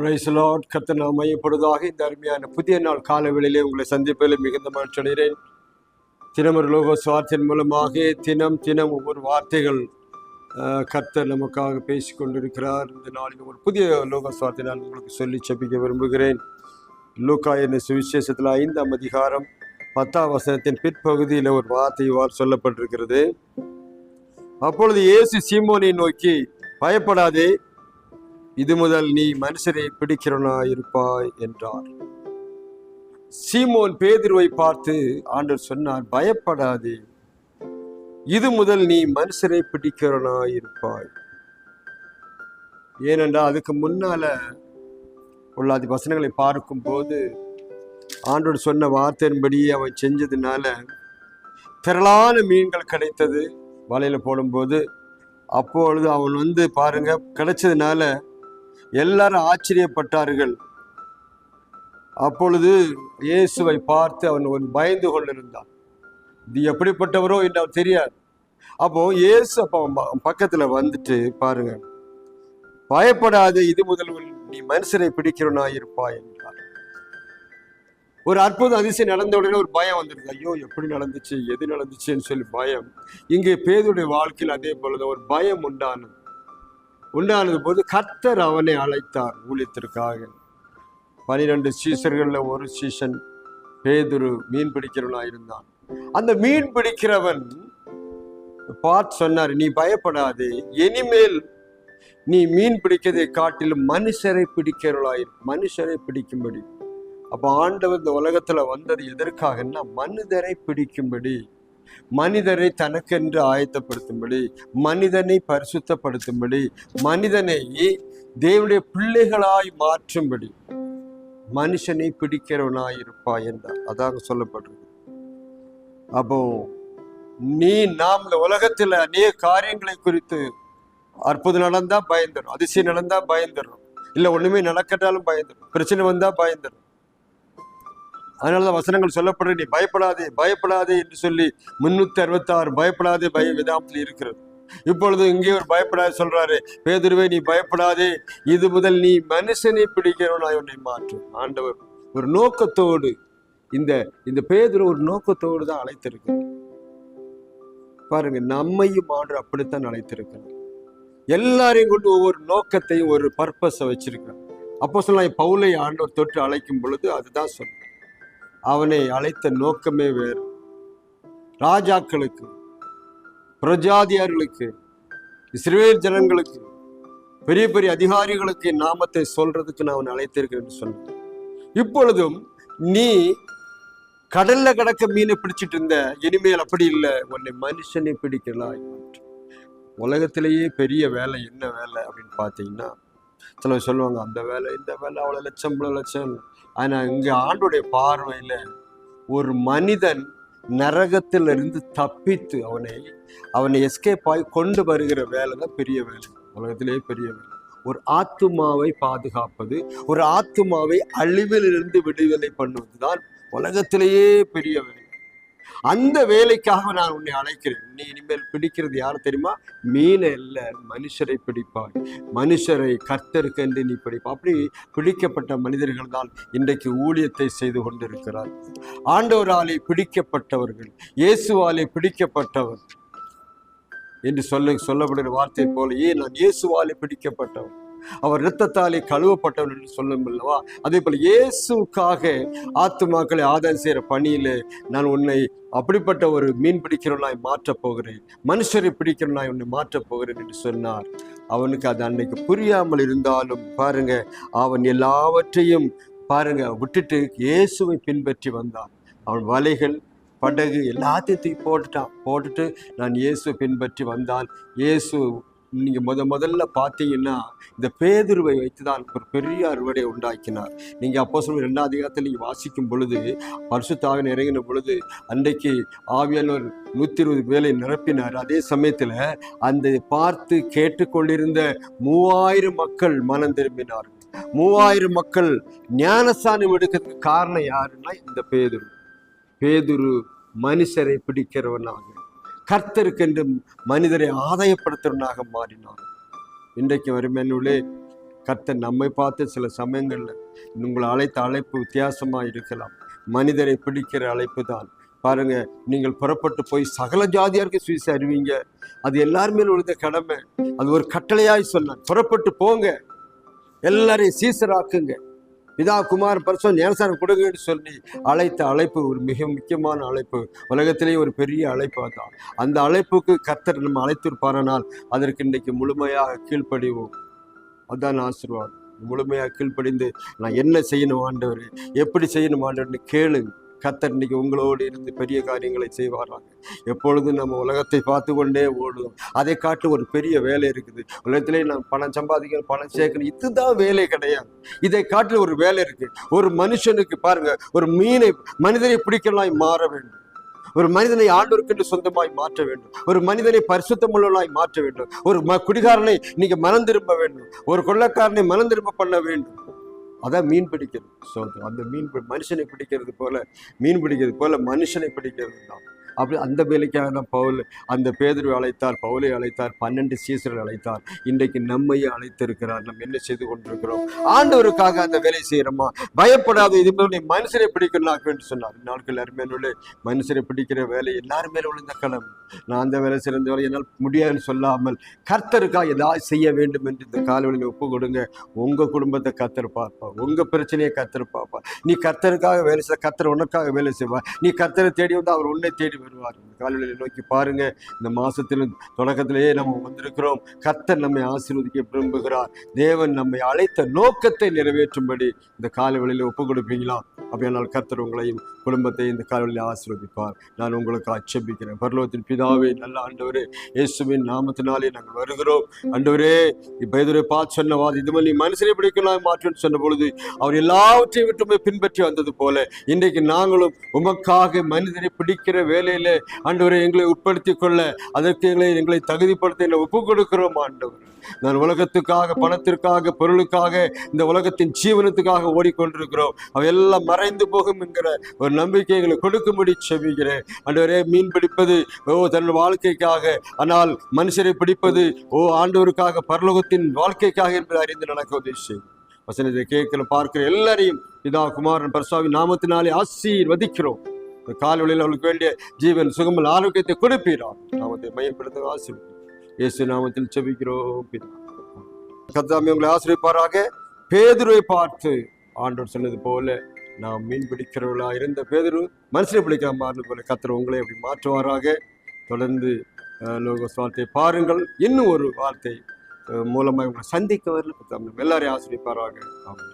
Price கத்த கர்த்தர் நாம் மையப்படுவதாக இந்த அருமையான புதிய நாள் காலவெளியிலே உங்களை சந்திப்பதில் மிகுந்த மகிழ்ச்சி அடைகிறேன். தினமொரு லோக சுவார்த்தின் மூலமாக தினம் தினம் ஒவ்வொரு வார்த்தைகள் கர்த்தர் நமக்காக பேசி கொண்டிருக்கிறார் இந்த நாளில் ஒரு புதிய லோக சுவார்த்தை நான் உங்களுக்கு சொல்லி செப்பிக்க விரும்புகிறேன். லூக்கா என்ன சுவிசேஷத்தில் ஐந்தாம் அதிகாரம் பத்தாம் வசனத்தின் பிற்பகுதியில் ஒரு வார்த்தை இவ்வாறு சொல்லப்பட்டிருக்கிறது. அப்பொழுது இயேசு சீமோனை நோக்கி பயப்படாதே இது முதல் நீ மனுஷரை பிடிக்கிறனா இருப்பாய் என்றார். சீமோன் பேதிருவை பார்த்து ஆண்டவர் சொன்னார் பயப்படாதே. இது முதல் நீ மனுஷரை பிடிக்கிறவனா இருப்பாய் ஏனென்றால் அதுக்கு முன்னால உள்ள அது வசனங்களை பார்க்கும்போது ஆண்டவர் சொன்ன வார்த்தையின்படி அவன் செஞ்சதுனால திரளான மீன்கள் கிடைத்தது. வலையில போடும்போது அப்பொழுது அவன் வந்து பாருங்க கிடைச்சதுனால எல்லாரும் ஆச்சரியப்பட்டார்கள். அப்பொழுது இயேசுவை பார்த்து அவன் பயந்து கொண்டிருந்தான். இது எப்படிப்பட்டவரோ என்று அவன் தெரியாது. அப்போ இயேசு அப்போ பக்கத்துல வந்துட்டு பாருங்க பயப்படாது இது முதல் நீ மனுஷனை பிடிக்கிறவனா இருப்பாய் என்றார். ஒரு அற்புத அதிசயம் நடந்த உடனே ஒரு பயம் வந்துடுது ஐயோ எப்படி நடந்துச்சு? எது நடந்துச்சுன்னு சொல்லி பயம். இங்கே பேதுடைய வாழ்க்கையில் அதே போலதான் ஒரு பயம் உண்டானது. உண்டானது போது கர்த்தர் அவனை அழைத்தார் ஊழியத்திற்காக. பனிரெண்டு சீசர்களில் ஒரு சீசன் பேதுரு மீன் பிடிக்கிறவனாக இருந்தான். அந்த மீன் பிடிக்கிறவன் பார்த்து சொன்னார் நீ பயப்படாதே இனிமேல் நீ மீன் பிடிக்கிறதை காட்டிலும் மனுஷரை பிடிக்கிறவளாய் மனுஷரை பிடிக்கும்படி. அப்போ ஆண்டவர் இந்த உலகத்தில் வந்தது எதற்காகன்னா மனிதரை பிடிக்கும்படி. மனிதரை தனக்கென்று ஆயத்தப்படுத்தும்படி மனிதனை பரிசுத்தப்படுத்தும்படி மனிதனை தேவனுடைய பிள்ளைகளாய் மாற்றும்படி மனுஷனை பிடிக்கிறவனாய் இருப்பாய் என்றார். அதாக சொல்லப்படுறது அப்போ நீ நாம் இந்த உலகத்துல அநேக காரியங்களை குறித்து அற்புதம் நடந்தா பயந்துடும் அதிசயம் நடந்தா பயந்துடும் இல்ல ஒண்ணுமே நடக்கட்டாலும் பயந்துடும் பிரச்சனை வந்தா பயந்துடும் அதனாலதான் வசனங்கள் சொல்லப்படுற நீ பயப்படாதே பயப்படாதே என்று சொல்லி முன்னூத்தி அறுபத்தி ஆறு பயப்படாதே பய விதாமத்தில் இருக்கிறது. இப்பொழுது இங்கே ஒரு பயப்படாத சொல்றாரு பேதுருவே நீ பயப்படாதே. இது முதல் நீ மனுஷனை பிடிக்கிறவனாய் உன்னை மாற்றும் ஆண்டவர் ஒரு நோக்கத்தோடு இந்த இந்த பேதுரு ஒரு நோக்கத்தோடு தான் அழைத்திருக்கு பாருங்க நம்மையும் ஆண்டு அப்படித்தான் அழைத்திருக்கிறார். எல்லாரையும் கொண்டு ஒவ்வொரு நோக்கத்தையும் ஒரு பர்பஸை வச்சிருக்கிறார். அப்போ சொல்லலாம் பவுலை ஆண்டவர் தொற்று அழைக்கும் பொழுது அதுதான் சொன்ன அவனை அழைத்த நோக்கமே வேறு. ராஜாக்களுக்கு பிரஜாதியார்களுக்கு இஸ்ரேல் ஜனங்களுக்கு பெரிய பெரிய அதிகாரிகளுக்கு நாமத்தை சொல்றதுக்கு நான் அவனை அழைத்திருக்கிறேன் என்று சொன்னேன். இப்பொழுதும் நீ கடல்ல கிடக்க மீனை பிடிச்சிட்டு இருந்த இனிமேல் அப்படி இல்லை உன்னை மனுஷனை பிடிக்கலாய். உலகத்திலேயே பெரிய வேலை என்ன வேலை அப்படின்னு பார்த்தீங்கன்னா சிலர் சொல்லுவாங்க அந்த வேலை இந்த வேலை அவ்வளோ லட்சம் இவ்வளோ லட்சம். ஆனா இங்க ஆண்டுடைய பார்வையில ஒரு மனிதன் நரகத்திலிருந்து தப்பித்து அவனை அவனை எஸ்கேப் ஆகி கொண்டு வருகிற வேலை தான் பெரிய வேலை. உலகத்திலேயே பெரிய வேலை. ஒரு ஆத்துமாவை பாதுகாப்பது ஒரு ஆத்துமாவை அழிவிலிருந்து விடுதலை பண்ணுவது தான் உலகத்திலேயே பெரிய வேலை. அந்த வேலைக்காக நான் உன்னை அழைக்கிறேன். நீ இனிமேல் பிடிக்கிறது யார் தெரியுமா? மீனை இல்ல மனுஷரை பிடிப்பாய். மனுஷரை கர்த்தருக்கு என்று நீ பிடிப்பா அப்படி பிடிக்கப்பட்ட மனிதர்கள் தான் இன்றைக்கு ஊழியத்தை செய்து கொண்டிருக்கிறார். ஆண்டவராலே பிடிக்கப்பட்டவர்கள் இயேசுவாலே பிடிக்கப்பட்டவர். என்று சொல்ல சொல்லப்படுகிற வார்த்தை போல ஏன் நான் இயேசுவாலே பிடிக்கப்பட்டவர்? அவர் இரத்தத்தாலே கழுவப்பட்டவர் என்று சொல்லும் அல்லவா? அதே போல இயேசுக்காக ஆத்துமாக்களை ஆதாயம் செய்கிற பணியிலே நான் உன்னை அப்படிப்பட்ட ஒரு மீன் பிடிக்கிறவனாய் மாற்றப் போகிறேன். மனுஷரை பிடிக்கிறவனாய் உன்னை மாற்றப் போகிறேன் என்று சொன்னார். அவனுக்கு அது அன்னைக்கு புரியாமல் இருந்தாலும் பாருங்க அவன் எல்லாவற்றையும் பாருங்க விட்டுட்டு இயேசுவை பின்பற்றி வந்தான். அவன் வலைகள் படகு எல்லாத்தையும் தூக்கி போட்டுட்டான். போட்டுட்டு நான் இயேசுவை பின்பற்றி வந்தான் இயேசு நீங்கள் முத முதல்ல பார்த்தீங்கன்னா இந்த பேதுருவை வைத்து தான் ஒரு பெரிய அறுவடை உண்டாக்கினார். நீங்கள் அப்போ சொல்ல ரெண்டாம் அதிகாரத்தில் நீங்கள் வாசிக்கும் பொழுது பரிசுத்தாக இறங்கின பொழுது அன்றைக்கு ஆவியானவர் நூற்றி இருபது வேலை நிரப்பினார். அதே சமயத்தில் அந்த பார்த்து கேட்டுக்கொண்டிருந்த மூவாயிரம் மக்கள் மனம் திரும்பினார்கள் மூவாயிரம் மக்கள் ஞானஸ்தானம் எடுக்கிறதுக்கு காரணம் யாருன்னா இந்த பேதுரு. பேதுரு மனுஷரை பிடிக்கிறவனாக. கர்த்தருக்கென்று மனிதரை ஆதாயப்படுத்துறனாக மாறினார். இன்றைக்கு வருமேனுள்ளே கர்த்தர் நம்மை பார்த்து சில சமயங்களில் உங்களை அழைத்த அழைப்பு வித்தியாசமாக இருக்கலாம். மனிதரை பிடிக்கிற அழைப்பு தான். பாருங்க நீங்கள் புறப்பட்டு போய் சகல ஜாதியாருக்கு சுவிச அறிவிங்க. அது எல்லாருமே உள்ள கடமை. அது ஒரு கட்டளையாய் சொன்னான் புறப்பட்டு போங்க. எல்லாரையும் சீசராக்குங்க. பிதா குமார் பரிசு ஞானசாரம் கொடுங்கன்னு சொல்லி அழைத்த அழைப்பு ஒரு மிக முக்கியமான அழைப்பு. உலகத்திலேயே ஒரு பெரிய அழைப்பு தான் அந்த அழைப்புக்கு கர்த்தர் நம்ம அழைத்திருப்பாரனால் அதற்கு இன்றைக்கு முழுமையாக கீழ்ப்படிவோம். அதான் ஆசீர்வாதம். முழுமையாக கீழ்ப்படிந்து நான் என்ன செய்யணும் ஆண்டவர்? எப்படி செய்யணும் ஆண்டவர்னு கேளுங்க. கத்தர் இன்னைக்கு உங்களோடு இருந்து பெரிய காரியங்களை செய்வாராங்க எப்பொழுதும் நம்ம உலகத்தை பார்த்து கொண்டே ஓடுவோம். அதை காட்டு ஒரு பெரிய வேலை இருக்குது. உலகத்திலே நான் பணம் சம்பாதிக்கணும் பணம் சேர்க்கணும் இதுதான் வேலை கிடையாது. இதை காட்டில் ஒரு வேலை இருக்கு. ஒரு மனுஷனுக்கு பாருங்க ஒரு மீனை மனிதனை பிடிக்கலாம் மாற வேண்டும். ஒரு மனிதனை ஆண்டோருக்கென்று சொந்தமாய் மாற்ற வேண்டும். ஒரு மனிதனை பரிசுத்தமுள்ளவனாய் மாற்ற வேண்டும். ஒரு ம குடிகாரனை நீங்க மனம் திரும்ப வேண்டும். ஒரு கொள்ளக்காரனை மனம் திரும்ப பண்ண வேண்டும். அதான் மீன் பிடிக்கிறது. ஸோ அந்த மீன் மனுஷனை பிடிக்கிறது போல மீன் பிடிக்கிறது போல மனுஷனை பிடிக்கிறது தான். அப்படி அந்த வேலைக்காக பவுல் அந்த பேதுருவை அழைத்தார் பவுலை அழைத்தார் பன்னெண்டு சீசர்கள் அழைத்தார். இன்றைக்கு நம்மையே அழைத்திருக்கிறார். நம்ம என்ன செய்து கொண்டிருக்கிறோம்? ஆண்டவருக்காக அந்த வேலை செய்கிறோமா பயப்படாத இது நீ மனுஷரை பிடிக்கணும் என்று சொன்னார். நாட்கள் அருமையான மனுஷரை பிடிக்கிற வேலை எல்லாரும் மேல விழுந்த களம். நான் அந்த வேலை சிறந்த வேலை என்னால் முடியாதுன்னு சொல்லாமல் கர்த்தருக்காக ஏதாவது செய்ய வேண்டும் என்று இந்த காலவெளியில் ஒப்பு கொடுங்க. உங்க குடும்பத்தை கர்த்தர் பார்ப்பா உங்கள் பிரச்சனையை கர்த்தர் பார்ப்பா நீ கர்த்தருக்காக வேலை செய்ய கர்த்தர் உனக்காக வேலை செய்வா நீ கர்த்தரை தேடி வந்து அவர் உன்னை தேடி வருவார். இந்த நோக்கி பாருங்க. இந்த மாசத்திலும் தொடக்கத்திலேயே நம்ம வந்திருக்கிறோம். கத்தர் நம்மை ஆசீர்வதிக்க விரும்புகிறார். தேவன் நம்மை அழைத்த நோக்கத்தை நிறைவேற்றும்படி இந்த காலவெளியில் ஒப்பு கொடுப்பீங்களா அப்படியானால் கத்தர் உங்களையும் குடும்பத்தை இந்த காலவெளியில் ஆசீர்வதிப்பார். நான் உங்களுக்கு அச்சபிக்கிறேன் பரலோகத்தின் பிதாவே நல்ல ஆண்டவரே இயேசுவின் நாமத்தினாலே நாங்கள் வருகிறோம். ஆண்டவரே இப்போ எதிரே பார்த்து சொன்னவாது இது மாதிரி மனுஷனை பிடிக்கலாம் மாற்றுன்னு சொன்ன பொழுது அவர் எல்லாவற்றையும் விட்டுமே பின்பற்றி வந்தது போல இன்றைக்கு நாங்களும் உமக்காக மனிதனை பிடிக்கிற வேலையில ஆண்டவரை எங்களை உட்படுத்தி கொள்ள அதற்கு எங்களை எங்களை தகுதிப்படுத்த எங்களை ஒப்பு கொடுக்கிறோம் ஆண்டவர். நான் உலகத்துக்காக பணத்திற்காக பொருளுக்காக இந்த உலகத்தின் ஜீவனத்துக்காக ஓடிக்கொண்டிருக்கிறோம். அவையெல்லாம் மறைந்து போகும் என்கிற ஒரு நம்பிக்கை எங்களுக்கு கொடுக்கும்படி செவிக்கிறேன் அன்றுவரே மீன் பிடிப்பது ஓ தன் வாழ்க்கைக்காக ஆனால் மனுஷரை பிடிப்பது ஓ ஆண்டவருக்காக பரலோகத்தின் வாழ்க்கைக்காக என்பதை அறிந்து நடக்க உதவி செய்யும் வசனத்தை கேட்கிற பார்க்கிற எல்லாரையும் இதா குமாரன் பரசுவாவின் நாமத்தினாலே ஆசீர்வதிக்கிறோம். இந்த காலவெளியில் அவளுக்கு வேண்டிய ஜீவன் சுகமல் ஆரோக்கியத்தை கொடுப்பீரா? நாமத்தை மையப்படுத்த ஆசீர்வதி இயேசு நாமத்தில் செபிக்கிறோம் பிதா. உங்களை ஆசிரியப்பாராக பேதுரை பார்த்து ஆண்டவர் சொன்னது போல நாம் மீன் பிடிக்கிறவர்களாக இருந்த பேதுரு மனுஷனை பிடிக்கிற மாறினது போல கர்த்தர் உங்களை அப்படி மாற்றுவாராக. தொடர்ந்து லோக லோகோஸ் வார்த்தை பாருங்கள். இன்னும் ஒரு வார்த்தை மூலமாக உங்களை சந்திக்க வரல எல்லாரையும் ஆசிரியப்பாராக ஆமென்.